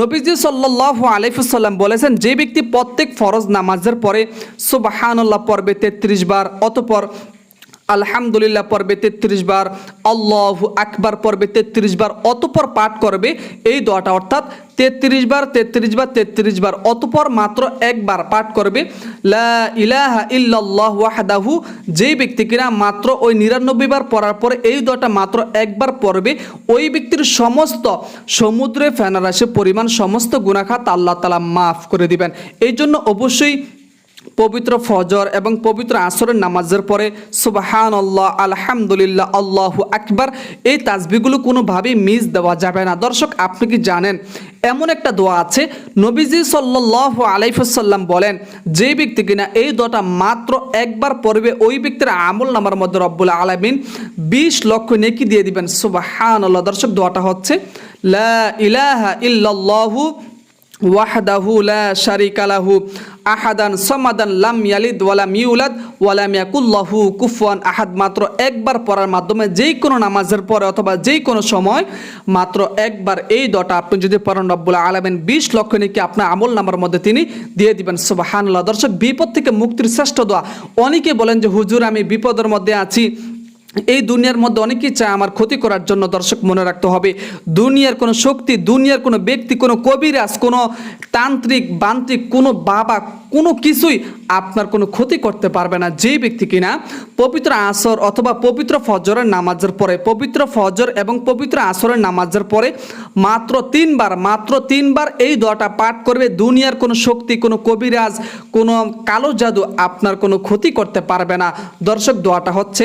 নবীজি সাল্লাহ আলাইফুসাল্লাম বলেছেন, যে ব্যক্তি প্রত্যেক ফরজ নামাজের পরে সুবাহানুল্লাহ পর্বে তেত্রিশ বার, অতপর আলহামদুলিল্লাহ পর্বে তেত্রিশ বার, আল্লাহ আকবার পর্বে তেত্রিশ বার অতপর পাঠ করবে এই দোয়াটা। অর্থাৎ তেত্রিশ বার তেত্রিশ বার তেত্রিশ বার, অতপর মাত্র একবার পাঠ করবে। লা ইলাহা যেই ব্যক্তি কিনা মাত্র ওই নিরানব্বই বার পড়ার পরে এই দোয়াটা মাত্র একবার পড়বে, ওই ব্যক্তির সমস্ত সমুদ্রে ফেনারাশি পরিমাণ সমস্ত গুণাখাত আল্লাহ তালা মাফ করে দিবেন। এই জন্য অবশ্যই পবিত্র ফজর এবং পবিত্র আসরের নামাজের পরে সুবাহান আল্লাহ আলহামদুলিল্লাহ, আল্লাহ আকবার, এই তাজবিগুলো কোনোভাবেই মিস দেওয়া যাবে না। দর্শক, আপনি কি জানেন, এমন একটা দোয়া আছে, নবীজি সাল্লাহ আলাইফুসাল্লাম বলেন, যে ব্যক্তি কিনা এই দোয়াটা মাত্র একবার পড়বে, ওই ব্যক্তির আমল নামার মধ্যে রব্বুল আলমিন বিশ লক্ষ নেকি দিয়ে দিবেন। সুবাহান আল্লাহ দর্শক, দোয়াটা হচ্ছে, লা ইলাহা ইল্লাল্লাহু ওয়াহদাহু লা শারিকা লাহু আহাদান সমাদান লাম ইয়ালিদ ওয়ালাম ইউলাদ ওয়ালাম ইয়াকুল্লাহু কুফুয়ান আহাদ। মাত্র একবার পড়ার মাধ্যমে যেই কোনো নামাজের পরে অথবা যেই কোনো সময় মাত্র একবার এই দটা আপনি যদি পড়েন রব্বুল আলমেন, বিশ লক্ষ নাকি আপনার আমল নামার মধ্যে তিনি দিয়ে দিবেন। সুবাহানুল্লাহ। দর্শক, বিপদ থেকে মুক্তির শ্রেষ্ঠ দোয়া। অনেকে বলেন যে, হুজুর, আমি বিপদের মধ্যে আছি। এই দুনিয়ার মধ্যে অনেকেই চায় আমার ক্ষতি করার জন্য দর্শক মনে রাখতে হবে। দুনিয়ার কোনো শক্তি, দুনিয়ার কোনো ব্যক্তি, কোনো কবিরাজ, কোনো তান্ত্রিক, বান্ত্রিক, কোনো বাবা, কোনো কিছুই আপনার কোনো ক্ষতি করতে পারবে না। যেই ব্যক্তি কিনা পবিত্র আসর অথবা পবিত্র ফজরের নামাজের পরে, পবিত্র ফজর এবং পবিত্র আসরের নামাজের পরে মাত্র তিনবার মাত্র তিনবার এই দোয়াটা পাঠ করবে। দুনিয়ার কোনো শক্তি, কোনো কবিরাজ, কোনো কালো জাদু আপনার কোনো ক্ষতি করতে পারবে না। দর্শক, দোয়াটা হচ্ছে